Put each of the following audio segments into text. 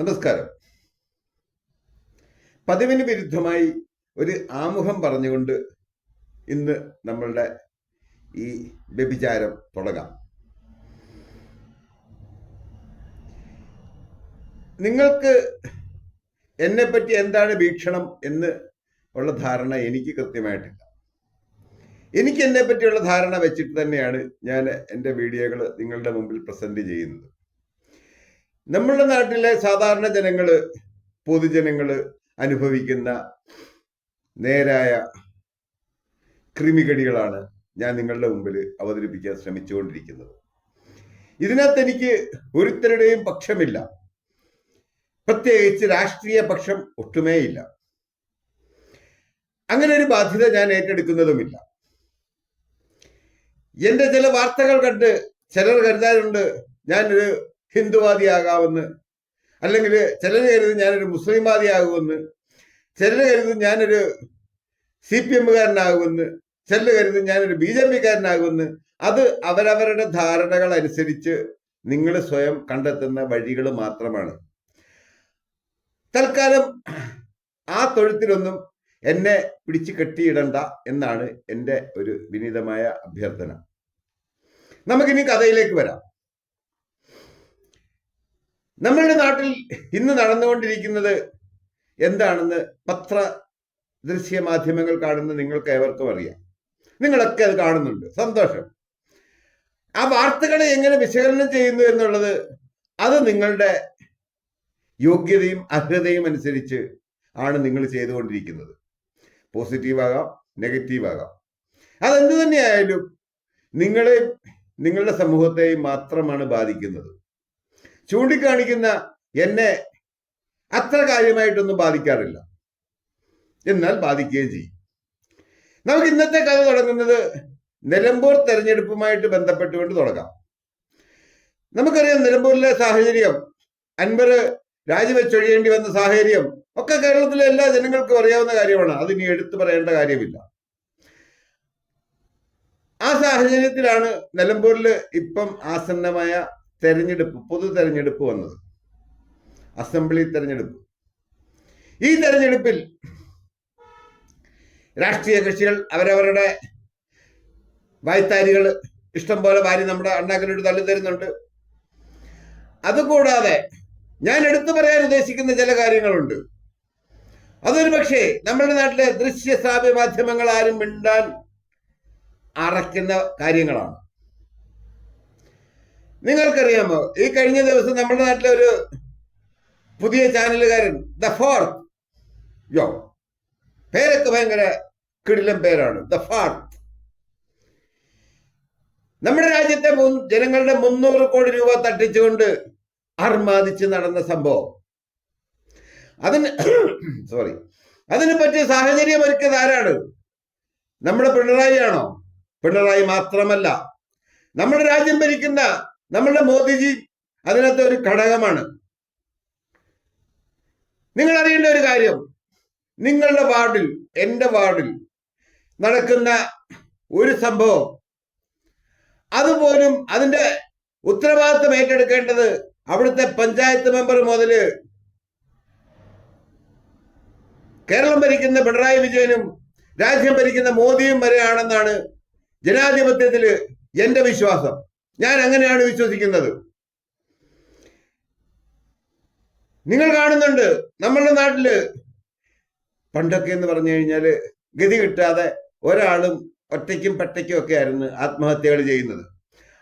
നമസ്കാരം. പതിവിന് വിരുദ്ധമായി ഒരു ആമുഖം പറഞ്ഞുകൊണ്ട് ഇന്ന് നമ്മളുടെ ഈ വ്യഭിചാരം തുടങ്ങാം. നിങ്ങൾക്ക് എന്നെ പറ്റി എന്താണ് വീക്ഷണം എന്ന് ഉള്ള ധാരണ എനിക്ക് കൃത്യമായിട്ടില്ല. എനിക്ക് എന്നെ പറ്റിയുള്ള ധാരണ വെച്ചിട്ട് തന്നെയാണ് ഞാൻ എന്റെ വീഡിയോകൾ നിങ്ങളുടെ മുമ്പിൽ പ്രസന്റ് ചെയ്യുന്നത്. നമ്മുടെ നാട്ടിലെ സാധാരണ ജനങ്ങൾ പൊതുജനങ്ങൾ അനുഭവിക്കുന്ന നേരായ ക്രിമികടികളാണ് ഞാൻ നിങ്ങളുടെ മുമ്പിൽ അവതരിപ്പിക്കാൻ ശ്രമിച്ചുകൊണ്ടിരിക്കുന്നത്. ഇതിനകത്ത് എനിക്ക് ഒരുത്തരുടെയും പക്ഷമില്ല. പ്രത്യേകിച്ച് രാഷ്ട്രീയ പക്ഷം ഒട്ടുമേയില്ല. അങ്ങനെ ഒരു ബാധ്യത ഞാൻ ഏറ്റെടുക്കുന്നതുമില്ല. എന്റെ ചില വാർത്തകൾ കണ്ട് ചിലർ കരുതാറുണ്ട് ഞാനൊരു ഹിന്ദുവാദിയാകാമെന്ന്. അല്ലെങ്കിൽ ചിലർ കരുതും ഞാനൊരു മുസ്ലിംവാദിയാകുമെന്ന്. ചിലർ കരുതും ഞാനൊരു സി പി എമ്മുകാരനാകുമെന്ന്. ചിലർ കരുതും ഞാനൊരു ബി ജെ പിക്കാരനാകുമെന്ന്. അത് അവരവരുടെ ധാരണകൾ അനുസരിച്ച് നിങ്ങൾ സ്വയം കണ്ടെത്തുന്ന വഴികൾ മാത്രമാണ്. തൽക്കാലം ആ തൊഴുത്തിലൊന്നും എന്നെ പിടിച്ചു കെട്ടിയിടണ്ട എന്നാണ് എന്റെ ഒരു വിനീതമായ അഭ്യർത്ഥന. നമുക്കിനി കഥയിലേക്ക് വരാം. നമ്മളുടെ നാട്ടിൽ ഇന്ന് നടന്നുകൊണ്ടിരിക്കുന്നത് എന്താണെന്ന് പത്ര ദൃശ്യ മാധ്യമങ്ങൾ കാണുന്ന നിങ്ങൾക്ക് ഏവർക്കും അറിയാം. നിങ്ങളൊക്കെ അത് കാണുന്നുണ്ട്. സന്തോഷം. ആ വാർത്തകളെ എങ്ങനെ വിശകലനം ചെയ്യുന്നു എന്നുള്ളത് അത് നിങ്ങളുടെ യോഗ്യതയും അർഹതയും അനുസരിച്ച് ആണ് നിങ്ങൾ ചെയ്തുകൊണ്ടിരിക്കുന്നത്. പോസിറ്റീവ് ആകാം നെഗറ്റീവ് ആകാം അതെന്ത് തന്നെയായാലും നിങ്ങളെ നിങ്ങളുടെ സമൂഹത്തെയും മാത്രമാണ് ബാധിക്കുന്നത്. ചൂണ്ടിക്കാണിക്കുന്ന എന്നെ അത്ര കാര്യമായിട്ടൊന്നും ബാധിക്കാറില്ല. എന്നാൽ ബാധിക്കുകയും ചെയ്യും. നമുക്ക് ഇന്നത്തെ കഥ തുടങ്ങുന്നത് നിലമ്പൂർ തെരഞ്ഞെടുപ്പുമായിട്ട് ബന്ധപ്പെട്ടുകൊണ്ട് തുടങ്ങാം. നമുക്കറിയാം നിലമ്പൂരിലെ സാഹചര്യം അൻവർ രാജിവെച്ചൊഴിയേണ്ടി വന്ന സാഹചര്യം ഒക്കെ കേരളത്തിലെ എല്ലാ ജനങ്ങൾക്കും അറിയാവുന്ന കാര്യമാണ്. അതിനി എടുത്തു പറയേണ്ട കാര്യമില്ല. ആ സാഹചര്യത്തിലാണ് നിലമ്പൂരിൽ ഇപ്പം ആസന്നമായ തെരഞ്ഞെടുപ്പ് പൊതു തെരഞ്ഞെടുപ്പ് വന്നത്. അസംബ്ലി തെരഞ്ഞെടുപ്പ്. ഈ തെരഞ്ഞെടുപ്പിൽ രാഷ്ട്രീയ കക്ഷികൾ അവരവരുടെ വായ്ത്താരികൾ ഇഷ്ടം പോലെ ഭാര്യ നമ്മുടെ അണ്ണാക്കനോട് തള്ളി തരുന്നുണ്ട് അതുകൂടാതെ ഞാൻ എടുത്തു പറയാൻ ഉദ്ദേശിക്കുന്ന ചില കാര്യങ്ങളുണ്ട്. അതൊരു പക്ഷേ നമ്മുടെ നാട്ടിലെ ദൃശ്യ മാധ്യമങ്ങൾ ആരും മിണ്ടാൻ അറയ്ക്കുന്ന കാര്യങ്ങളാണ്. നിങ്ങൾക്കറിയാമോ ഈ കഴിഞ്ഞ ദിവസം നമ്മുടെ നാട്ടിലെ ഒരു പുതിയ ചാനലുകാരൻ ദ ഫോർത്ത്. യോ പേരൊക്കെ ഭയങ്കര കിടിലം പേരാണ് ദ ഫോർത്ത്. നമ്മുടെ രാജ്യത്തെ ജനങ്ങളുടെ മുന്നൂറ് കോടി രൂപ തട്ടിച്ചുകൊണ്ട് അർമാദിച്ച് നടന്ന സംഭവം. അതിന് സോറി അതിനെ പറ്റിയ സാഹചര്യം ഒരുക്കിയത് ആരാണ്? നമ്മുടെ പിണറായി ആണോ? പിണറായി മാത്രമല്ല. നമ്മുടെ രാജ്യം ഭരിക്കുന്ന നമ്മളുടെ മോദിജി അതിനകത്ത് ഒരു ഘടകമാണ്. നിങ്ങൾ അറിയേണ്ട ഒരു കാര്യം. നിങ്ങളുടെ വാർഡിൽ എന്റെ വാർഡിൽ നടക്കുന്ന ഒരു സംഭവം. അതുപോലും അതിന്റെ ഉത്തരവാദിത്വം ഏറ്റെടുക്കേണ്ടത് അവിടുത്തെ പഞ്ചായത്ത് മെമ്പർ മുതൽ കേരളം ഭരിക്കുന്ന പിണറായി വിജയനും രാജ്യം ഭരിക്കുന്ന മോദിയും വരെയാണെന്നാണ് ജനാധിപത്യത്തിൽ എന്റെ വിശ്വാസം. ഞാൻ അങ്ങനെയാണ് വിശ്വസിക്കുന്നത്? നിങ്ങൾ കാണുന്നുണ്ട് നമ്മളുടെ നാട്ടിൽ പണ്ടൊക്കെ എന്ന് പറഞ്ഞു കഴിഞ്ഞാൽ ഗതി കിട്ടാതെ ഒരാളും ഒറ്റയ്ക്കും പറ്റയ്ക്കും ഒക്കെ ആയിരുന്നു ആത്മഹത്യകൾ ചെയ്യുന്നത്.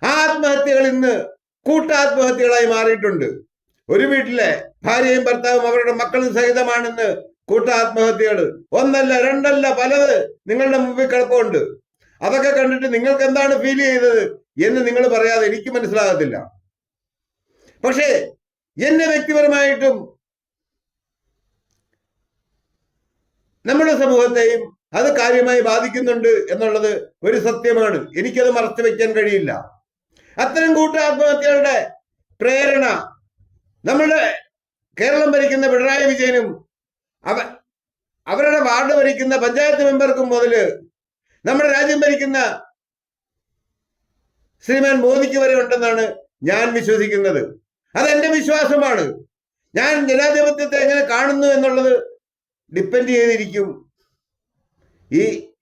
ആ ആത്മഹത്യകൾ ഇന്ന് കൂട്ടാത്മഹത്യകളായി മാറിയിട്ടുണ്ട്. ഒരു വീട്ടിലെ ഭാര്യയും ഭർത്താവും അവരുടെ മക്കളും സഹിതമാണെന്ന് കൂട്ടാത്മഹത്യകൾ. ഒന്നല്ല രണ്ടല്ല പലത് നിങ്ങളുടെ മുമ്പിൽ കിടപ്പുണ്ട്. അതൊക്കെ കണ്ടിട്ട് നിങ്ങൾക്ക് എന്താണ് ഫീൽ ചെയ്തത്? എന്ന് നിങ്ങൾ പറയാതെ എനിക്ക് മനസ്സിലാകത്തില്ല. പക്ഷേ എന്നെ വ്യക്തിപരമായിട്ടും നമ്മുടെ സമൂഹത്തെയും അത് കാര്യമായി ബാധിക്കുന്നുണ്ട് എന്നുള്ളത് ഒരു സത്യമാണ്. എനിക്കത് മറച്ചു വെക്കാൻ കഴിയില്ല. അത്തരം കൂട്ടാത്മഹത്യകളുടെ പ്രേരണ നമ്മുടെ കേരളം ഭരിക്കുന്ന പിണറായി വിജയനും അവ അവരുടെ വാർഡ് ഭരിക്കുന്ന പഞ്ചായത്ത് മെമ്പർക്കും മുതൽ നമ്മുടെ രാജ്യം ഭരിക്കുന്ന ശ്രീമാൻ മോദിക്ക് വരെ ഉണ്ടെന്നാണ് ഞാൻ വിശ്വസിക്കുന്നത്. അതെന്റെ വിശ്വാസമാണ്. ഞാൻ ജനാധിപത്യത്തെ എങ്ങനെ കാണുന്നു എന്നുള്ളത് ഡിപ്പെൻഡ് ചെയ്തിരിക്കും. ഈ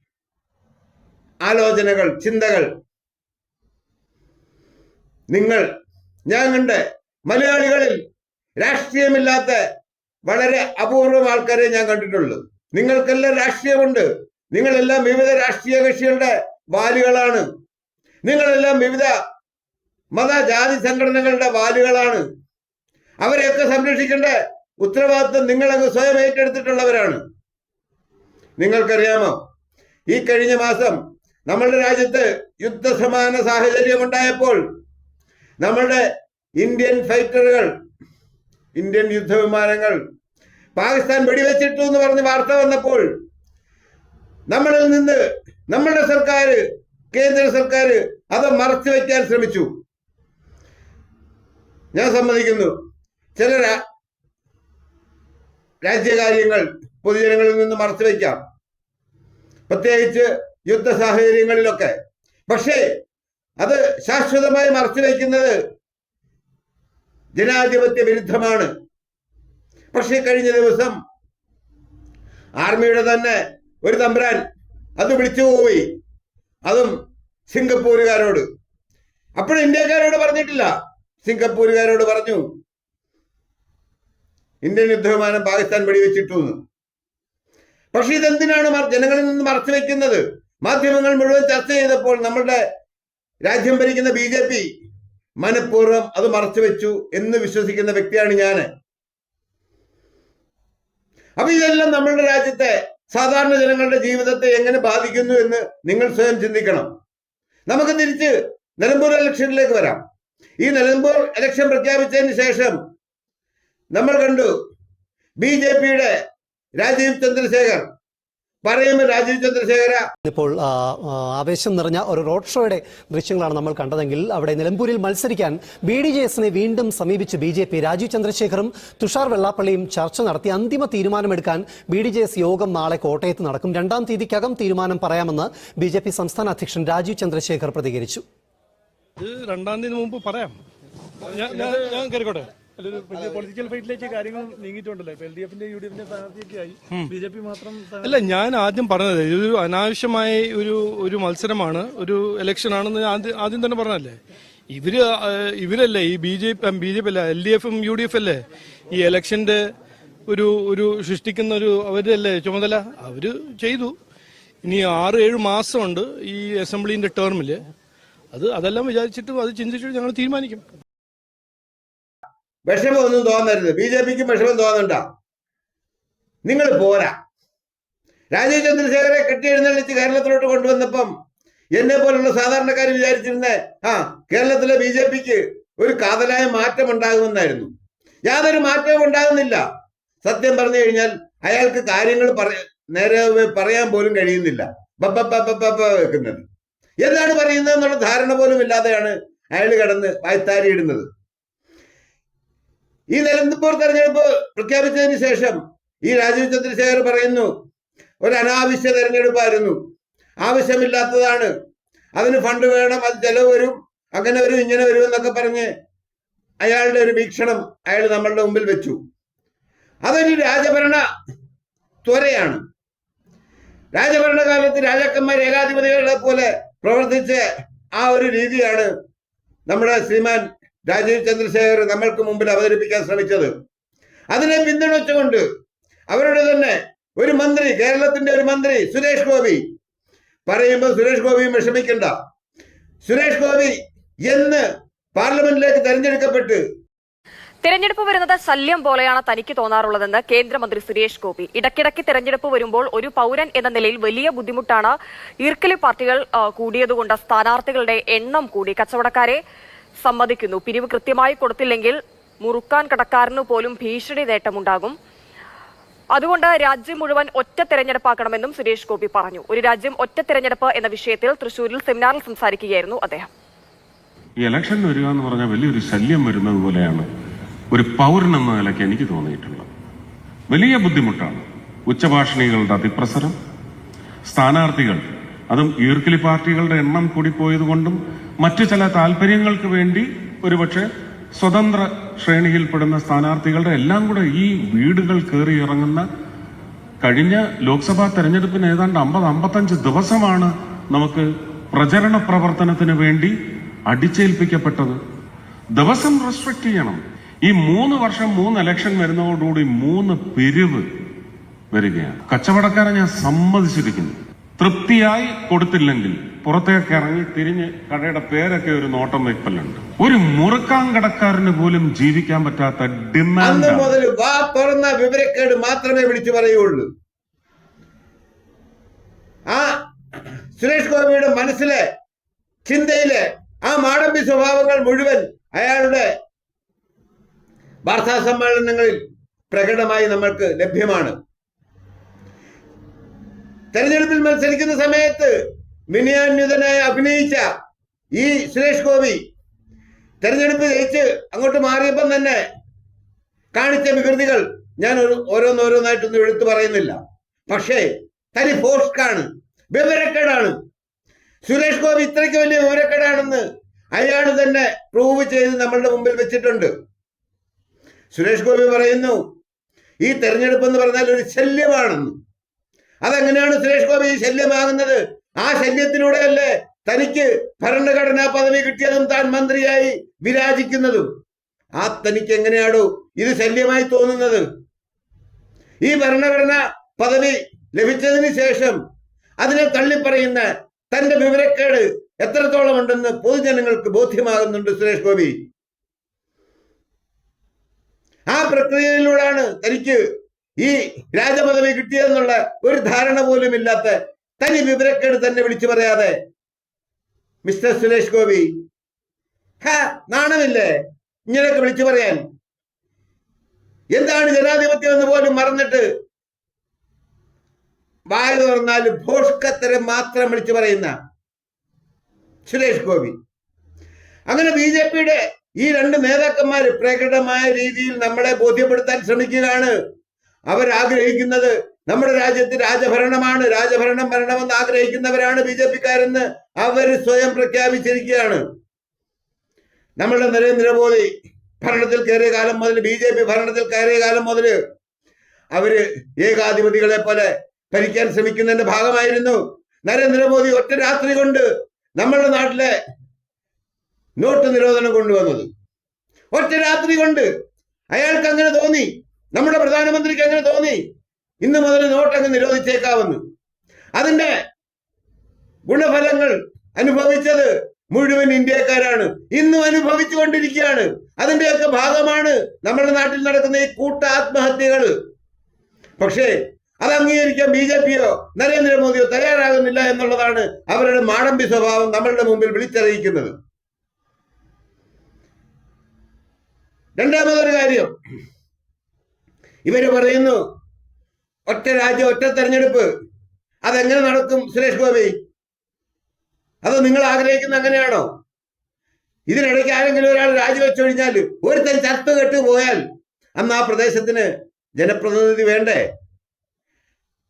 ആലോചനകൾ ചിന്തകൾ. നിങ്ങൾ ഞാൻ കണ്ട് മലയാളികളിൽ രാഷ്ട്രീയമില്ലാത്ത വളരെ അപൂർവം ആൾക്കാരെ ഞാൻ കണ്ടിട്ടുള്ളൂ നിങ്ങൾക്കെല്ലാം രാഷ്ട്രീയമുണ്ട്. നിങ്ങളെല്ലാം വിവിധ രാഷ്ട്രീയ കക്ഷികളുടെ വാലുകളാണ്. നിങ്ങളെല്ലാം വിവിധ മത ജാതി സംഘടനകളുടെ വാലുകളാണ്. അവരെയൊക്കെ സംരക്ഷിക്കേണ്ട ഉത്തരവാദിത്വം നിങ്ങളങ്ങ് സ്വയം ഏറ്റെടുത്തിട്ടുള്ളവരാണ്. നിങ്ങൾക്കറിയാമോ? ഈ കഴിഞ്ഞ മാസം നമ്മളുടെ രാജ്യത്ത് യുദ്ധസമാന സാഹചര്യം ഉണ്ടായപ്പോൾ നമ്മളുടെ ഇന്ത്യൻ ഫൈറ്ററുകൾ ഇന്ത്യൻ യുദ്ധവിമാനങ്ങൾ പാകിസ്ഥാൻ വെടിവെച്ചിട്ടു എന്ന് പറഞ്ഞ് വാർത്ത വന്നപ്പോൾ നമ്മളിൽ നിന്ന് നമ്മളുടെ സർക്കാർ കേന്ദ്ര സർക്കാർ അത് മറച്ചു വയ്ക്കാൻ ശ്രമിച്ചു. ഞാൻ സമ്മതിക്കുന്നു. ചില രാജ്യകാര്യങ്ങൾ പൊതുജനങ്ങളിൽ നിന്ന് മറച്ചു വയ്ക്കാം. പ്രത്യേകിച്ച് യുദ്ധ സാഹചര്യങ്ങളിലൊക്കെ. പക്ഷേ അത് ശാശ്വതമായി മറച്ചു വയ്ക്കുന്നത് ജനാധിപത്യ വിരുദ്ധമാണ്. പക്ഷേ കഴിഞ്ഞ ദിവസം ആർമിയുടെ തന്നെ ഒരു തമ്പുരാൻ അത് വിളിച്ചു പോയി അതും സിംഗപ്പൂരുകാരോട്. അപ്പോൾ ഇന്ത്യക്കാരോട് പറഞ്ഞിട്ടില്ല. സിംഗപ്പൂരുകാരോട് പറഞ്ഞു ഇന്ത്യൻ യുദ്ധവിമാനം പാകിസ്ഥാൻ വെടിവെച്ചിട്ടു എന്ന് പക്ഷെ ഇതെന്തിനാണ് ജനങ്ങളിൽ നിന്ന് മറച്ചു വെക്കുന്നത്? മാധ്യമങ്ങൾ മുഴുവൻ ചർച്ച ചെയ്തപ്പോൾ നമ്മളുടെ രാജ്യം ഭരിക്കുന്ന ബി ജെ പി മനഃപൂർവം അത് മറച്ചു വെച്ചു എന്ന് വിശ്വസിക്കുന്ന വ്യക്തിയാണ് ഞാൻ. അപ്പൊ ഇതെല്ലാം നമ്മളുടെ രാജ്യത്തെ സാധാരണ ജനങ്ങളുടെ ജീവിതത്തെ എങ്ങനെ ബാധിക്കുന്നു എന്ന് നിങ്ങൾ സ്വയം ചിന്തിക്കണം. നമുക്ക് തിരിച്ച് നിലമ്പൂർ ഇലക്ഷനിലേക്ക് വരാം. ഈ നിലമ്പൂർ ഇലക്ഷൻ പ്രഖ്യാപിച്ചതിന് ശേഷം നമ്മൾ കണ്ടു ബി ജെ പിയുടെ രാജീവ് ചന്ദ്രശേഖർ പറയുമ്പോൾ രാജീവ് ചന്ദ്രശേഖര. ഇപ്പോൾ ആവേശം നിറഞ്ഞ ഒരു റോഡ് ഷോയുടെ ദൃശ്യങ്ങളാണ് നമ്മൾ കണ്ടതെങ്കിൽ അവിടെ നിലമ്പൂരിൽ മത്സരിക്കാൻ ബി ഡി ജെ എസിനെ വീണ്ടും സമീപിച്ച് ബി ജെ പി രാജീവ് ചന്ദ്രശേഖറും തുഷാർ വെള്ളാപ്പള്ളിയും ചർച്ച നടത്തി അന്തിമ തീരുമാനമെടുക്കാൻ ബി ഡി ജെ എസ് യോഗം നാളെ കോട്ടയത്ത് നടക്കും. രണ്ടാം തീയതിക്കകം തീരുമാനം പറയാമെന്ന് ബി ജെ പി സംസ്ഥാന അധ്യക്ഷൻ രാജീവ് ചന്ദ്രശേഖർ പ്രതികരിച്ചു. ഇത് രണ്ടാം തീയതി മുമ്പ് പറയാം. ഞാൻ ഞാൻ- അല്ലൊരു വലിയ പൊളിറ്റിക്കൽ ഫൈറ്റിലേക്ക് കാര്യങ്ങൾ നീങ്ങിയിട്ടുണ്ടല്ലോ. ഇപ്പൊ എൽ ഡി എഫിന്റെ യു ഡി എഫിന്റെ സ്ഥാനാർത്ഥിയൊക്കെ ആയി ബി ജെ പി മാത്രം അല്ല ഞാൻ ആദ്യം പറഞ്ഞത് ഇതൊരു അനാവശ്യമായ ഒരു ഒരു മത്സരമാണ്. ഒരു ഇലക്ഷൻ ആണെന്ന് ഞാൻ ആദ്യം ആദ്യം തന്നെ പറഞ്ഞല്ലേ ഇവർ ഇവരല്ലേ ഈ B J P B J P അല്ല? എൽ ഡി എഫും യു ഡി എഫ് അല്ലേ? ഈ ഇലക്ഷന്റെ ഒരു ഒരു സൃഷ്ടിക്കുന്ന ഒരു അവരല്ലേ ചുമതല? അവർ ചെയ്തു. ഇനി ആറ് ഏഴ് മാസമുണ്ട് ഈ അസംബ്ലിന്റെ ടേമിൽ അത് അതെല്ലാം വിചാരിച്ചിട്ട് അത് ചിന്തിച്ചിട്ട് ഞങ്ങൾ തീരുമാനിക്കും. വിഷമമൊന്നും തോന്നരുത്. ബി ജെ പിക്ക് വിഷമം തോന്നണ്ട. നിങ്ങൾ പോരാ. രാജീവ് ചന്ദ്രശേഖരെ കെട്ടി എഴുന്നള്ളിച്ച് കേരളത്തിലോട്ട് കൊണ്ടുവന്നപ്പം എന്നെ പോലുള്ള സാധാരണക്കാർ വിചാരിച്ചിരുന്ന ആ കേരളത്തിലെ ബി ജെ പിക്ക് ഒരു കാതലായ മാറ്റം ഉണ്ടാകുമെന്നായിരുന്നു യാതൊരു മാറ്റവും ഉണ്ടാകുന്നില്ല. സത്യം പറഞ്ഞു കഴിഞ്ഞാൽ അയാൾക്ക് കാര്യങ്ങൾ നേരെ പറയാൻ പോലും കഴിയുന്നില്ല. വെക്കുന്നത്. എന്താണ് പറയുന്നത് എന്നുള്ള ധാരണ പോലും ഇല്ലാതെയാണ് അയാൾ കിടന്ന് വായ്ത്താരി ഇടുന്നത് ഈ നിലമ്പൂർ തെരഞ്ഞെടുപ്പ് പ്രഖ്യാപിച്ചതിന് ശേഷം ഈ രാജീവ് ചന്ദ്രശേഖർ പറയുന്നു ഒരു അനാവശ്യ തെരഞ്ഞെടുപ്പായിരുന്നു. ആവശ്യമില്ലാത്തതാണ്. അതിന് ഫണ്ട് വേണം അത് ചെലവ് വരും അങ്ങനെ വരും ഇങ്ങനെ വരും എന്നൊക്കെ പറഞ്ഞ് അയാളുടെ ഒരു വീക്ഷണം അയാൾ നമ്മളുടെ മുമ്പിൽ വെച്ചു. അതൊരു രാജഭരണ ത്വരയാണ്. രാജഭരണകാലത്ത് രാജാക്കന്മാർ ഏകാധിപതികളെ പോലെ പ്രവർത്തിച്ച ആ ഒരു രീതിയാണ് നമ്മുടെ ശ്രീമാൻ രാജീവ് ചന്ദ്രശേഖർ നമ്മൾക്ക് മുമ്പിൽ അവതരിപ്പിക്കാൻ ശ്രമിച്ചത്. അതിനെ പിന്തുണച്ചുകൊണ്ട് അവരുടെ തന്നെ ഒരു മന്ത്രി കേരളത്തിന്റെ ഒരു മന്ത്രി സുരേഷ് ഗോപി. പറയുമ്പോൾ സുരേഷ് ഗോപിയും വിഷമിക്കണ്ട. സുരേഷ് ഗോപി എന്ന് പാർലമെന്റിലേക്ക് തെരഞ്ഞെടുക്കപ്പെട്ട് തിരഞ്ഞെടുപ്പ് വരുന്നത് ശല്യം പോലെയാണ് തനിക്ക് തോന്നാറുള്ളതെന്ന് കേന്ദ്രമന്ത്രി സുരേഷ് ഗോപി. ഇടയ്ക്കിടയ്ക്ക് തിരഞ്ഞെടുപ്പ് വരുമ്പോൾ ഒരു പൗരൻ എന്ന നിലയിൽ വലിയ ബുദ്ധിമുട്ടാണ് ഈർക്കലി പാർട്ടികൾ കൂടിയതുകൊണ്ട് സ്ഥാനാർത്ഥികളുടെ എണ്ണം കൂടി. കച്ചവടക്കാരെ സമ്മതിക്കുന്നു. പിരിവ് കൃത്യമായി കൊടുത്തില്ലെങ്കിൽ മുറുക്കാൻ കടക്കാരനു പോലും ഭീഷണി നേട്ടമുണ്ടാകും. അതുകൊണ്ട് രാജ്യം മുഴുവൻ ഒറ്റ തെരഞ്ഞെടുപ്പാക്കണമെന്നും സുരേഷ് ഗോപി പറഞ്ഞു. ഒരു രാജ്യം ഒറ്റ തെരഞ്ഞെടുപ്പ് എന്ന വിഷയത്തിൽ തൃശൂരിൽ സെമിനാറിൽ സംസാരിക്കുകയായിരുന്നു അദ്ദേഹം. ഈ ഇലക്ഷൻ വരിക എന്ന് പറഞ്ഞാൽ വലിയൊരു ശല്യം വരുന്നത് പോലെയാണ്. ഒരു പൗരൻ എന്ന നിലയ്ക്ക് എനിക്ക് തോന്നിയിട്ടുള്ളത്. വലിയ ബുദ്ധിമുട്ടാണ് ഉച്ചഭാഷണികളുടെ അതിപ്രസരം. സ്ഥാനാർത്ഥികൾ അതും ഈർക്കിലി പാർട്ടികളുടെ എണ്ണം കൂടിപ്പോയത് കൊണ്ടും മറ്റു ചില താല്പര്യങ്ങൾക്ക് വേണ്ടി ഒരുപക്ഷെ സ്വതന്ത്ര ശ്രേണിയിൽപ്പെടുന്ന സ്ഥാനാർത്ഥികളുടെ എല്ലാം കൂടെ ഈ വീടുകൾ കയറി ഇറങ്ങുന്ന കഴിഞ്ഞ ലോക്സഭാ തെരഞ്ഞെടുപ്പിന് ഏതാണ്ട് അമ്പത് അമ്പത്തഞ്ച് ദിവസമാണ് നമുക്ക് പ്രചരണ പ്രവർത്തനത്തിന് വേണ്ടി അടിച്ചേൽപ്പിക്കപ്പെട്ടത്. ദിവസം റെസ്ട്രിക്ട് ചെയ്യണം. ഈ മൂന്ന് വർഷം മൂന്ന് ഇലക്ഷൻ വരുന്നതോടുകൂടി മൂന്ന് പിരിവ് വരികയാണ്. കച്ചവടക്കാരെ ഞാൻ സമ്മതിച്ചിരിക്കുന്നു. തൃപ്തിയായി കൊടുത്തില്ലെങ്കിൽ പുറത്തേക്ക് ഇറങ്ങി തിരിഞ്ഞ് കടയുടെ പേരൊക്കെ ഒരു നോട്ടം വെപ്പലുണ്ട് ഒരു മുറുക്കാൻ കടക്കാരന് പോലും ജീവിക്കാൻ പറ്റാത്ത ഡിമാൻഡ് മുതൽ വാ തുറന്ന വിവരക്കേട് മാത്രമേ വിളിച്ചു പറയുള്ളൂ ആ സുരേഷ് ഗോപിയുടെ മനസ്സിലെ ചിന്തയിലെ ആ മാടമ്പി സ്വഭാവങ്ങൾ മുഴുവൻ അയാളുടെ വാർത്താ സമ്മേളനങ്ങളിൽ പ്രകടമായി നമ്മൾക്ക് ലഭ്യമാണ്. തെരഞ്ഞെടുപ്പിൽ മത്സരിക്കുന്ന സമയത്ത് വിനയാന്യുതനായി അഭിനയിച്ച ഈ സുരേഷ് ഗോപി തെരഞ്ഞെടുപ്പ് ജയിച്ച് അങ്ങോട്ട് മാറിയപ്പം തന്നെ കാണിച്ച വികൃതികൾ ഞാൻ ഒരു ഓരോന്നോരോന്നായിട്ടൊന്നും എടുത്തു പറയുന്നില്ല. പക്ഷേ തനി ഫോഷ്കാണ് വിവരക്കേടാണ്. സുരേഷ് ഗോപി ഇത്രയ്ക്ക് വലിയ വിവരക്കേടാണെന്ന് അയാൾ തന്നെ പ്രൂവ് ചെയ്ത് നമ്മളുടെ മുമ്പിൽ വെച്ചിട്ടുണ്ട്. സുരേഷ് ഗോപി പറയുന്നു ഈ തെരഞ്ഞെടുപ്പ് എന്ന് പറഞ്ഞാൽ ഒരു ശല്യമാണെന്ന്. അതെങ്ങനെയാണ് സുരേഷ് ഗോപി ശല്യമാകുന്നത്? ആ ശല്യത്തിലൂടെയല്ലേ തനിക്ക് ഭരണഘടനാ പദവി കിട്ടിയതും താൻ മന്ത്രിയായി വിരാജിക്കുന്നതും. ആ തനിക്ക് എങ്ങനെയാണോ ഇത് ശല്യമായി തോന്നുന്നത്. ഈ ഭരണഘടന പദവി ലഭിച്ചതിന് ശേഷം അതിനെ തള്ളിപ്പറയുന്ന തന്റെ വിവരക്കേട് എത്രത്തോളം ഉണ്ടെന്ന് പൊതുജനങ്ങൾക്ക് ബോധ്യമാകുന്നുണ്ട് സുരേഷ് ഗോപി. ആ പ്രക്രിയയിലൂടെയാണ് തനിക്ക് ഈ രാജപദവി കിട്ടിയതെന്നുള്ള ഒരു ധാരണ പോലും ഇല്ലാത്ത തനി വിവരക്കേട് തന്നെ വിളിച്ചു പറയാതെ മിസ്റ്റർ സുരേഷ് ഗോപി ഹാ നാണമില്ലേ? ഇങ്ങനെയൊക്കെ വിളിച്ചു പറയാൻ. എന്താണ് ജനാധിപത്യം എന്ന് പോലും മറന്നിട്ട് വായ തുറന്നാൽ ഭോഷ്കത്തരം മാത്രം വിളിച്ചു പറയുന്ന സുരേഷ് ഗോപി. അങ്ങനെ ബി ജെ പിയുടെ ഈ രണ്ട് നേതാക്കന്മാർ പ്രകടമായ രീതിയിൽ നമ്മളെ ബോധ്യപ്പെടുത്താൻ ശ്രമിക്കുകയാണ്. അവർ ആഗ്രഹിക്കുന്നത് നമ്മുടെ രാജ്യത്ത് രാജഭരണമാണ്. രാജഭരണം വരണമെന്ന് ആഗ്രഹിക്കുന്നവരാണ് ബി ജെ പിക്കാരെന്ന് അവർ സ്വയം പ്രഖ്യാപിച്ചിരിക്കുകയാണ്. നമ്മളുടെ നരേന്ദ്രമോദി ഭരണത്തിൽ കയറിയ കാലം മുതൽ ബി ജെ പി ഭരണത്തിൽ കയറിയ കാലം മുതൽ അവർ ഏകാധിപതികളെ പോലെ ഭരിക്കാൻ ശ്രമിക്കുന്നതിന്റെ ഭാഗമായിരുന്നു. നരേന്ദ്രമോദി ഒറ്റ രാത്രി കൊണ്ട് നമ്മളുടെ നാട്ടിലെ നോട്ട് നിരോധനം കൊണ്ടുവന്നത്. ഒറ്റ രാത്രി കൊണ്ട് അയാൾക്ക് അങ്ങനെ തോന്നി. നമ്മുടെ പ്രധാനമന്ത്രിക്ക് അങ്ങനെ തോന്നി? ഇന്ന് മുതൽ നോട്ടങ്ങ് അങ്ങ് അതിന്റെ ഗുണഫലങ്ങൾ അനുഭവിച്ചത് മുഴുവൻ ഇന്ത്യക്കാരാണ്. ഇന്നും അനുഭവിച്ചു കൊണ്ടിരിക്കുകയാണ് അതിന്റെയൊക്കെ ഭാഗമാണ് നമ്മുടെ നാട്ടിൽ നടക്കുന്ന ഈ കൂട്ട ആത്മഹത്യകൾ പക്ഷേ അത് അംഗീകരിക്കാൻ ബി ജെ പിയോ നരേന്ദ്രമോദിയോ തയ്യാറാകുന്നില്ല എന്നുള്ളതാണ് അവരുടെ മാടമ്പി സ്വഭാവം നമ്മളുടെ മുമ്പിൽ വിളിച്ചറിയിക്കുന്നത്. രണ്ടാമതൊരു കാര്യം. ഇവർ പറയുന്നു ഒറ്റ രാജ്യം ഒറ്റ തെരഞ്ഞെടുപ്പ്. അതെങ്ങനെ നടക്കും സുരേഷ് ഗോപി? അത് നിങ്ങൾ ആഗ്രഹിക്കുന്ന അങ്ങനെയാണോ? ഇതിനിടയ്ക്ക് ആരെങ്കിലും ഒരാൾ രാജിവെച്ചു കഴിഞ്ഞാൽ ഒരുത്തൻ ചത്ത് കെട്ട് പോയാൽ അന്ന് ആ പ്രദേശത്തിന് ജനപ്രതിനിധി വേണ്ടേ?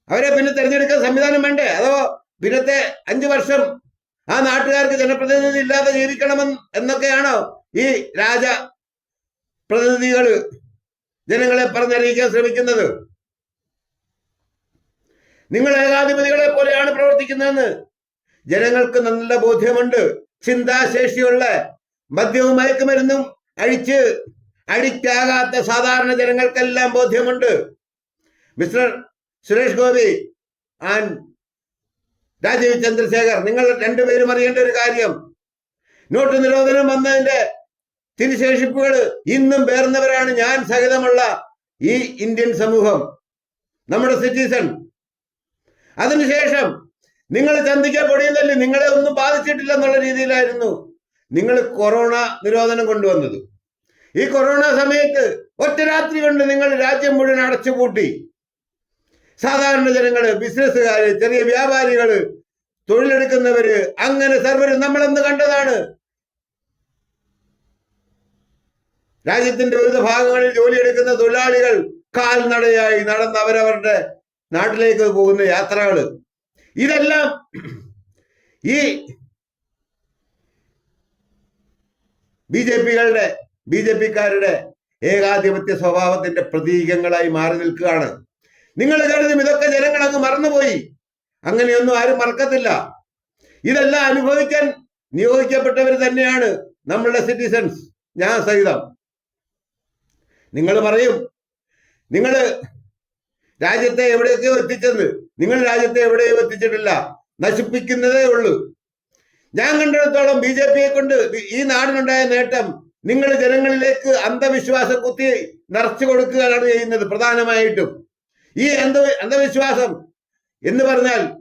അവരെ പിന്നെ തിരഞ്ഞെടുക്കാൻ സംവിധാനം വേണ്ടേ? അതോ പിന്നത്തെ അഞ്ചു വർഷം ആ നാട്ടുകാർക്ക് ജനപ്രതിനിധി ഇല്ലാതെ ജീവിക്കണമെന്ന് എന്നൊക്കെയാണോ ഈ രാജ പ്രതിനിധികൾ ജനങ്ങളെ പറഞ്ഞറിയിക്കാൻ ശ്രമിക്കുന്നത്. നിങ്ങൾ ഏകാധിപതികളെ പോലെയാണ് പ്രവർത്തിക്കുന്നതെന്ന് ജനങ്ങൾക്ക് നല്ല ബോധ്യമുണ്ട്. ചിന്താശേഷിയുള്ള മദ്യവും മയക്കുമരുന്നും അഴിച്ച് അഡിക്റ്റ് ആകാത്ത സാധാരണ ജനങ്ങൾക്കെല്ലാം ബോധ്യമുണ്ട്. മിസ്റ്റർ സുരേഷ് ഗോപി ആൻഡ് രാജീവ് ചന്ദ്രശേഖർ നിങ്ങൾ രണ്ടുപേരും അറിയേണ്ട ഒരു കാര്യം. നോട്ട് നിരോധനം വന്നതിന്റെ തിരുശേഷിപ്പുകൾ ഇന്നും പേർന്നവരാണ് ഞാൻ സഹിതമുള്ള ഈ ഇന്ത്യൻ സമൂഹം നമ്മുടെ സിറ്റിസൺ അതിനുശേഷം നിങ്ങൾ ചന്തിക്ക പൊടിയുന്നല്ലേ നിങ്ങളെ ഒന്നും ബാധിച്ചിട്ടില്ല എന്നുള്ള രീതിയിലായിരുന്നു നിങ്ങൾ കൊറോണ നിരോധനം കൊണ്ടുവന്നത്. ഈ കൊറോണ സമയത്ത് ഒറ്റ രാത്രി കൊണ്ട് നിങ്ങൾ രാജ്യം മുഴുവൻ അടച്ചുപൂട്ടി. സാധാരണ ജനങ്ങൾ ബിസിനസ്സുകാര് ചെറിയ വ്യാപാരികൾ തൊഴിലെടുക്കുന്നവര് അങ്ങനെ സർവരും നമ്മളെന്ന് കണ്ടതാണ്. രാജ്യത്തിന്റെ വിവിധ ഭാഗങ്ങളിൽ ജോലിയെടുക്കുന്ന തൊഴിലാളികൾ കാൽനടയായി നടന്ന് അവരവരുടെ നാട്ടിലേക്ക് പോകുന്ന യാത്രകൾ ഇതെല്ലാം ഈ ബി ജെ പികളുടെ ബി ജെ പിക്കാരുടെ ഏകാധിപത്യ സ്വഭാവത്തിന്റെ പ്രതീകങ്ങളായി മാറി നിൽക്കുകയാണ്. നിങ്ങൾ കരുതും ഇതൊക്കെ ജനങ്ങൾ അങ്ങ് മറന്നുപോയി. അങ്ങനെയൊന്നും ആരും മറക്കത്തില്ല. ഇതെല്ലാം അനുഭവിക്കാൻ നിയോഗിക്കപ്പെട്ടവർ തന്നെയാണ് നമ്മളുടെ സിറ്റിസൺസ് ഞാൻ സഹിതം. നിങ്ങൾ പറയും. നിങ്ങൾ രാജ്യത്തെ എവിടെയൊക്കെയോ എത്തിച്ചെന്ന്. നിങ്ങൾ രാജ്യത്തെ എവിടെയോ എത്തിച്ചിട്ടില്ല. നശിപ്പിക്കുന്നതേ ഉള്ളൂ. ഞാൻ കണ്ടിടത്തോളം ബി ജെ പിയെ കൊണ്ട് ഈ നാടിനുണ്ടായ നേട്ടം നിങ്ങൾ ജനങ്ങളിലേക്ക് അന്ധവിശ്വാസം കുത്തി നിറച്ചു കൊടുക്കുകയാണ് ചെയ്യുന്നത് പ്രധാനമായിട്ടും. ഈ അന്ധ അന്ധവിശ്വാസം എന്ന് പറഞ്ഞാൽ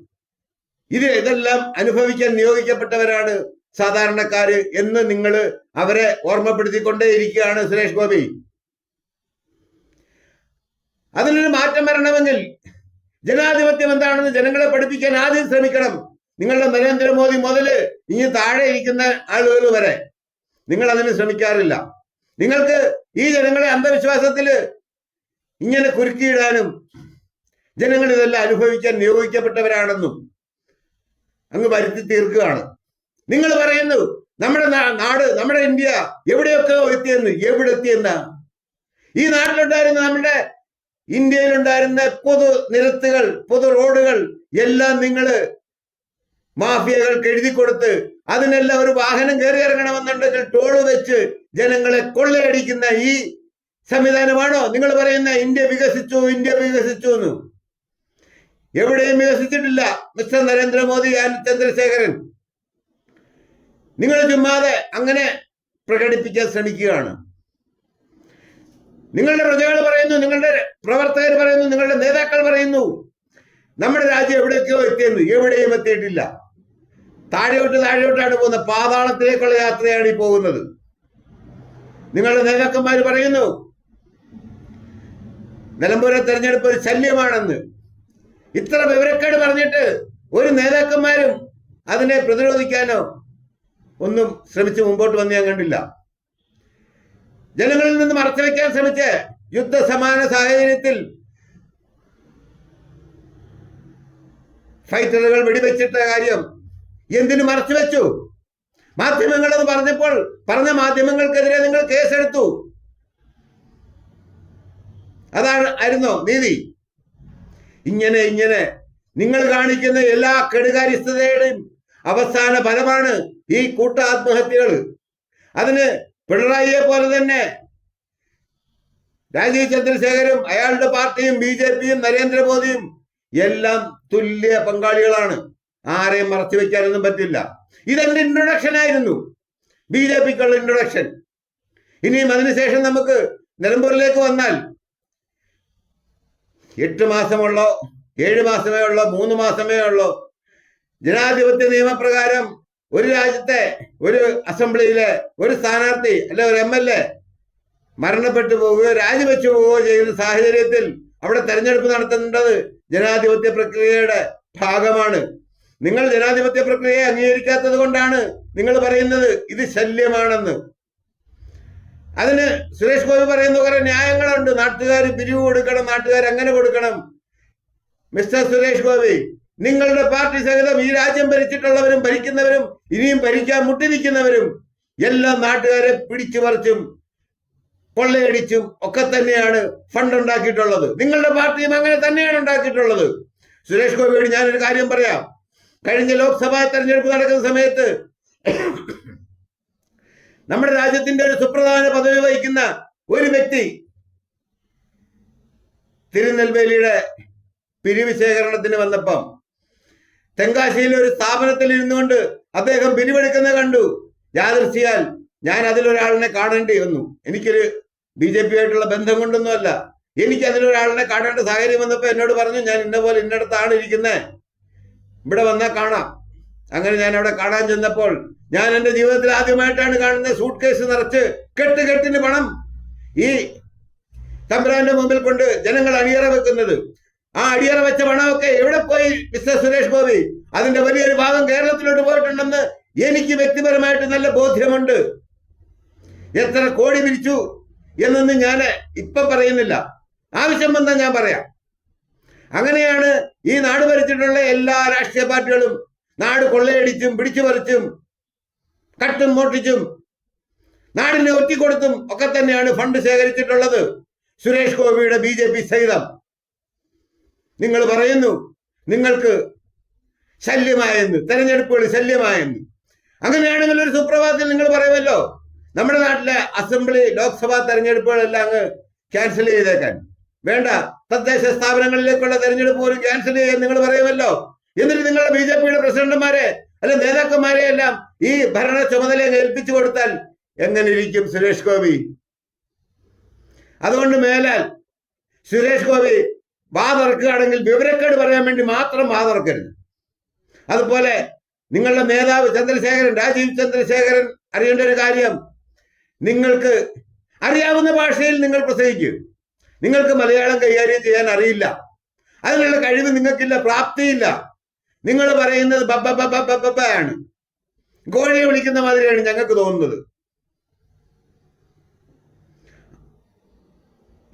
ഇത് ഇതെല്ലാം അനുഭവിക്കാൻ നിയോഗിക്കപ്പെട്ടവരാണ് സാധാരണക്കാര് എന്ന് നിങ്ങൾ അവരെ ഓർമ്മപ്പെടുത്തിക്കൊണ്ടേയിരിക്കുകയാണ് സുരേഷ് ഗോപി. അതിനൊരു മാറ്റം വരണമെങ്കിൽ ജനാധിപത്യം എന്താണെന്ന് ജനങ്ങളെ പഠിപ്പിക്കാൻ ആദ്യം ശ്രമിക്കണം. നിങ്ങളുടെ നരേന്ദ്രമോദി മുതൽ ഇനി താഴെ ഇരിക്കുന്ന ആളുകൾ വരെ. നിങ്ങൾ അതിന് ശ്രമിക്കാറില്ല. നിങ്ങൾക്ക് ഈ ജനങ്ങളെ അന്ധവിശ്വാസത്തിൽ ഇങ്ങനെ കുരുക്കിയിടാനും ജനങ്ങൾ ഇതെല്ലാം അനുഭവിക്കാൻ നിയോഗിക്കപ്പെട്ടവരാണെന്നും അങ്ങ് വരുത്തി തീർക്കുകയാണ്. നിങ്ങൾ പറയുന്നു നമ്മുടെ നാട് നമ്മുടെ ഇന്ത്യ എവിടെയൊക്കെ എത്തിയെന്ന് എവിടെ എത്തിയെന്ന ഈ നാട്ടിലുണ്ടായിരുന്ന നമ്മുടെ ഇന്ത്യയിലുണ്ടായിരുന്ന പൊതു നിരത്തുകൾ പൊതു റോഡുകൾ എല്ലാം നിങ്ങൾ മാഫിയകൾക്ക് എഴുതി കൊടുത്ത് അതിനെല്ലാം ഒരു വാഹനം കയറി ഇറങ്ങണമെന്നുണ്ടെങ്കിൽ ടോൾ വെച്ച് ജനങ്ങളെ കൊള്ളയടിക്കുന്ന ഈ സംവിധാനമാണോ? നിങ്ങൾ പറയുന്ന ഇന്ത്യ വികസിച്ചു ഇന്ത്യ വികസിച്ചു എന്ന്. എവിടെയും വികസിച്ചിട്ടില്ല മിസ്റ്റർ നരേന്ദ്രമോദി ആൻഡ് ചന്ദ്രശേഖരൻ. നിങ്ങൾ ചുമ്മാതെ അങ്ങനെ പ്രകടിപ്പിക്കാൻ ശ്രമിക്കുകയാണ്. നിങ്ങളുടെ പ്രജകൾ പറയുന്നു നിങ്ങളുടെ പ്രവർത്തകർ പറയുന്നു നിങ്ങളുടെ നേതാക്കൾ പറയുന്നു. നമ്മുടെ രാജ്യം എവിടേക്കോ എത്തിയെന്ന് എവിടെയും എത്തിയിട്ടില്ല. താഴെയോട്ട് താഴെയോട്ടാണ് പോകുന്നത്. പാതാളത്തിലേക്കുള്ള യാത്രയാണ് ഈ പോകുന്നത്. നിങ്ങളുടെ നേതാക്കന്മാർ പറയുന്നു നിലമ്പൂരെ തെരഞ്ഞെടുപ്പ് ഒരു ശല്യമാണെന്ന്. ഇത്ര വിവരക്കേട് പറഞ്ഞിട്ട് ഒരു നേതാക്കന്മാരും അതിനെ പ്രതിരോധിക്കാനോ ഒന്നും ശ്രമിച്ച് മുമ്പോട്ട് വന്ന് ഞാൻ കണ്ടില്ല. ജനങ്ങളിൽ നിന്ന് മറച്ചു വെക്കാൻ ശ്രമിച്ച് യുദ്ധസമാന സാഹചര്യത്തിൽ ഫൈറ്ററുകൾ വെടിവെച്ചിട്ട കാര്യം എന്തിനു മറച്ചു വെച്ചു മാധ്യമങ്ങൾ അത് പറഞ്ഞപ്പോൾ പറഞ്ഞ മാധ്യമങ്ങൾക്കെതിരെ നിങ്ങൾ കേസെടുത്തു. അതാണ് ആയിരുന്നോ നീതി. ഇങ്ങനെ ഇങ്ങനെ നിങ്ങൾ കാണിക്കുന്ന എല്ലാ കെടുകാര്യസ്ഥതയുടെയും അവസാന ഫലമാണ് ഈ കൂട്ട ആത്മഹത്യകൾ അതിന് പിണറായിയെ പോലെ തന്നെ. രാജീവ് ചന്ദ്രശേഖരും അയാളുടെ പാർട്ടിയും ബി ജെ പിയും നരേന്ദ്രമോദിയും എല്ലാം തുല്യ പങ്കാളികളാണ്. ആരെയും മറച്ചു വെക്കാനൊന്നും പറ്റില്ല. ഇതെന്റെ ഇൻട്രൊഡക്ഷൻ ആയിരുന്നു. ബി ജെ പിക്കുള്ള ഇൻട്രൊഡക്ഷൻ ഇനിയും അതിനുശേഷം നമുക്ക് നിലമ്പൂരിലേക്ക് വന്നാൽ എട്ട് മാസമുള്ളോ ഏഴ് മാസമേ ഉള്ളോ മൂന്ന് മാസമേ ഉള്ളോ ജനാധിപത്യ നിയമപ്രകാരം ഒരു രാജ്യത്തെ ഒരു അസംബ്ലിയിലെ ഒരു സ്ഥാനാർത്ഥി അല്ലെ ഒരു എം എൽ എ മരണപ്പെട്ടു പോവുകയോ രാജിവെച്ചു പോവുകയോ ചെയ്യുന്ന സാഹചര്യത്തിൽ അവിടെ തെരഞ്ഞെടുപ്പ് നടത്തേണ്ടത് ജനാധിപത്യ പ്രക്രിയയുടെ ഭാഗമാണ്. നിങ്ങൾ ജനാധിപത്യ പ്രക്രിയയെ അംഗീകരിക്കാത്തത് കൊണ്ടാണ് നിങ്ങൾ പറയുന്നത് ഇത് ശല്യമാണെന്ന്. അതിന് സുരേഷ് ഗോപി പറയുന്ന കുറെ ന്യായങ്ങളുണ്ട്. നാട്ടുകാർ പിരിവ് കൊടുക്കണം നാട്ടുകാർ അങ്ങനെ കൊടുക്കണം. മിസ്റ്റർ സുരേഷ് ഗോപി നിങ്ങളുടെ പാർട്ടി സഹിതം ഈ രാജ്യം ഭരിച്ചിട്ടുള്ളവരും ഭരിക്കുന്നവരും ഇനിയും ഭരിക്കാൻ മുട്ടി നിൽക്കുന്നവരും എല്ലാ നാട്ടുകാരെ പിടിച്ചു പറിച്ചും കൊള്ളയടിച്ചും ഒക്കെ തന്നെയാണ് ഫണ്ട് ഉണ്ടാക്കിയിട്ടുള്ളത്. നിങ്ങളുടെ പാർട്ടിയും അങ്ങനെ തന്നെയാണ് ഉണ്ടാക്കിയിട്ടുള്ളത്. സുരേഷ് ഗോപിയോട് ഞാനൊരു കാര്യം പറയാം. കഴിഞ്ഞ ലോക്സഭാ തെരഞ്ഞെടുപ്പ് നടക്കുന്ന സമയത്ത് നമ്മുടെ രാജ്യത്തിന്റെ ഒരു സുപ്രധാന പദവി വഹിക്കുന്ന ഒരു വ്യക്തി തിരുനെൽവേലിയുടെ പിരിവ് ശേഖരണത്തിന് വന്നപ്പം തെങ്കാശിയിലെ ഒരു സ്ഥാപനത്തിൽ ഇരുന്നുകൊണ്ട് അദ്ദേഹം പിരിവെടുക്കുന്നത് കണ്ടു. യാദൃശ്യാൽ ഞാൻ അതിലൊരാളിനെ കാണേണ്ടി വന്നു എനിക്കൊരു ബി ജെ പി ആയിട്ടുള്ള ബന്ധം കൊണ്ടൊന്നുമല്ല എനിക്ക് അതിലൊരാളിനെ കാണേണ്ട സാഹചര്യം വന്നപ്പോൾ എന്നോട് പറഞ്ഞു ഞാൻ ഇന്ന പോലെ ഇന്നടത്താണ് ഇരിക്കുന്നത് ഇവിടെ വന്നാൽ കാണാം. അങ്ങനെ ഞാൻ അവിടെ കാണാൻ ചെന്നപ്പോൾ ഞാൻ എന്റെ ജീവിതത്തിൽ ആദ്യമായിട്ടാണ് കാണുന്നത് സൂട്ട് കേസ് നിറച്ച് കെട്ട് കെട്ടിന് പണം ഈ തമ്പുരാന്റെ മുമ്പിൽ കൊണ്ട് ജനങ്ങൾ അണിയറ വെക്കുന്നത്. ആ അടിയറ വെച്ച പണമൊക്കെ എവിടെ പോയി മിസ്റ്റർ സുരേഷ് ഗോപി? അതിന്റെ വലിയൊരു ഭാഗം കേരളത്തിലോട്ട് പോയിട്ടുണ്ടെന്ന് എനിക്ക് വ്യക്തിപരമായിട്ട് നല്ല ബോധ്യമുണ്ട്. എത്ര കോടി പിരിച്ചു എന്നൊന്നും ഞാൻ ഇപ്പൊ പറയുന്നില്ല. ആവശ്യം വന്നാൽ ഞാൻ പറയാം. അങ്ങനെയാണ് ഈ നാട് ഭരിച്ചിട്ടുള്ള എല്ലാ രാഷ്ട്രീയ പാർട്ടികളും നാട് കൊള്ളയടിച്ചും പിടിച്ചു പറിച്ചും കട്ടും മോട്ടിച്ചും നാടിനെ ഒറ്റിക്കൊടുത്തും ഒക്കെ തന്നെയാണ് ഫണ്ട് ശേഖരിച്ചിട്ടുള്ളത്. സുരേഷ് ഗോപിയുടെ ബി ജെ പി സഹിതം. നിങ്ങൾ പറയുന്നു നിങ്ങൾക്ക് ശല്യമായെന്ന് തെരഞ്ഞെടുപ്പുകൾ ശല്യമായെന്ന്. അങ്ങനെയാണെങ്കിൽ ഒരു സുപ്രഭാതത്തിൽ നിങ്ങൾ പറയുമല്ലോ നമ്മുടെ നാട്ടിലെ അസംബ്ലി ലോക്സഭാ തെരഞ്ഞെടുപ്പുകളെല്ലാം അങ്ങ് ക്യാൻസൽ ചെയ്തേക്കാൻ. വേണ്ട തദ്ദേശ സ്ഥാപനങ്ങളിലേക്കുള്ള തെരഞ്ഞെടുപ്പ് പോലും ക്യാൻസൽ ചെയ്യാൻ നിങ്ങൾ പറയുമല്ലോ. എന്നിട്ട് നിങ്ങളുടെ ബി ജെ പിയുടെ പ്രസിഡന്റുമാരെ അല്ല നേതാക്കന്മാരെ എല്ലാം ഈ ഭരണ ചുമതല ഏൽപ്പിച്ചു കൊടുത്താൽ എങ്ങനെ ഇരിക്കും സുരേഷ് ഗോപി? അതുകൊണ്ട് മേലാൽ സുരേഷ് ഗോപി വാതിറക്കുകയാണെങ്കിൽ വിവരക്കേട് പറയാൻ വേണ്ടി മാത്രം വാതിറക്കരുത് അതുപോലെ നിങ്ങളുടെ നേതാവ് ചന്ദ്രശേഖരൻ രാജീവ് ചന്ദ്രശേഖരൻ അറിയേണ്ട ഒരു കാര്യം നിങ്ങൾക്ക് അറിയാവുന്ന ഭാഷയിൽ നിങ്ങൾ പ്രസംഗിക്കും. നിങ്ങൾക്ക് മലയാളം കൈകാര്യം ചെയ്യാൻ അറിയില്ല. അതിനുള്ള കഴിവ് നിങ്ങൾക്കില്ല പ്രാപ്തിയില്ല. നിങ്ങൾ പറയുന്നത് ആണ്. കോഴിയെ വിളിക്കുന്ന മാതിരിയാണ് ഞങ്ങൾക്ക് തോന്നുന്നത്.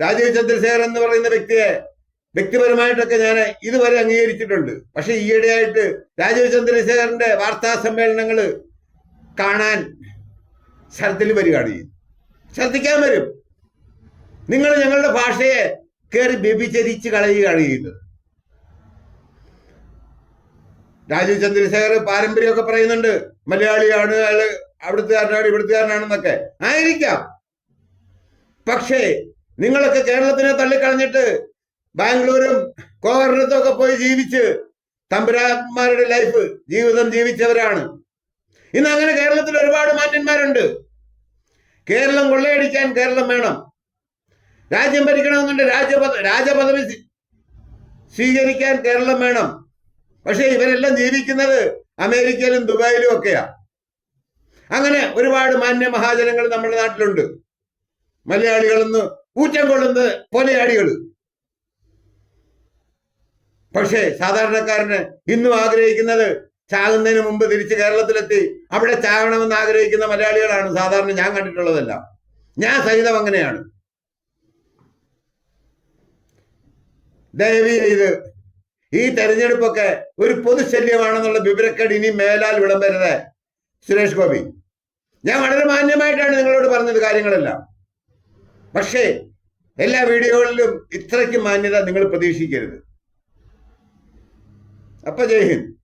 രാജീവ് ചന്ദ്രശേഖരൻ എന്ന് പറയുന്ന വ്യക്തിയെ വ്യക്തിപരമായിട്ടൊക്കെ ഞാൻ ഇതുവരെ അംഗീകരിച്ചിട്ടുണ്ട്. പക്ഷെ ഈയിടെയായിട്ട് രാജീവ് ചന്ദ്രശേഖരന്റെ വാർത്താ സമ്മേളനങ്ങൾ കാണാൻ ശരത്തിൽ വരികയാണ് ശ്രദ്ധിക്കാൻ വരും. നിങ്ങൾ ഞങ്ങളുടെ ഭാഷയെ കയറി വ്യഭിചരിച്ച് കളയുകയാണ് ചെയ്യുന്നത്. രാജീവ് ചന്ദ്രശേഖർ പാരമ്പര്യമൊക്കെ പറയുന്നുണ്ട് മലയാളിയാണ് അയാൾ അവിടുത്തുകാരനാണ് ഇവിടുത്തുകാരനാണെന്നൊക്കെ. ആയിരിക്കാം. പക്ഷേ നിങ്ങളൊക്കെ കേരളത്തിനെ തള്ളിക്കളഞ്ഞിട്ട് ബാംഗ്ലൂരും കോവറിനത്തും ഒക്കെ പോയി ജീവിച്ച് തമ്പുരാന്മാരുടെ ലൈഫ് ജീവിതം ജീവിച്ചവരാണ്. ഇന്ന് അങ്ങനെ കേരളത്തിൽ ഒരുപാട് മാന്യന്മാരുണ്ട് കേരളം കൊള്ളയടിക്കാൻ കേരളം വേണം. രാജ്യം ഭരിക്കണമെന്നുണ്ട് രാജ്യപദ രാജപദവി സ്വീകരിക്കാൻ കേരളം വേണം. പക്ഷേ ഇവരെല്ലാം ജീവിക്കുന്നത് അമേരിക്കയിലും ദുബായിലും ഒക്കെയാ. അങ്ങനെ ഒരുപാട് മാന്യ മഹാജനങ്ങൾ നമ്മുടെ നാട്ടിലുണ്ട്. മലയാളികളെന്ന് ഊറ്റം കൊള്ളുന്ന കൊലയാളികൾ പക്ഷേ സാധാരണക്കാരന് ഇന്നും ആഗ്രഹിക്കുന്നത് ചാകുന്നതിന് മുമ്പ് തിരിച്ച് കേരളത്തിലെത്തി. അവിടെ ചാകണമെന്ന് ആഗ്രഹിക്കുന്ന മലയാളികളാണ് സാധാരണ ഞാൻ കണ്ടിട്ടുള്ളതെല്ലാം. ഞാൻ സഹിതം അങ്ങനെയാണ്. ദയവ് ചെയ്ത് ഈ തെരഞ്ഞെടുപ്പൊക്കെ ഒരു പൊതുശല്യമാണെന്നുള്ള വിവരക്കേട് ഇനി മേലാൽ വിളമ്പരുത് സുരേഷ് ഗോപി. ഞാൻ വളരെ മാന്യമായിട്ടാണ് നിങ്ങളോട് പറഞ്ഞത് കാര്യങ്ങളെല്ലാം. പക്ഷേ എല്ലാ വീഡിയോകളിലും ഇത്രയ്ക്ക് മാന്യത നിങ്ങൾ പ്രതീക്ഷിക്കരുത്. Apaga aí,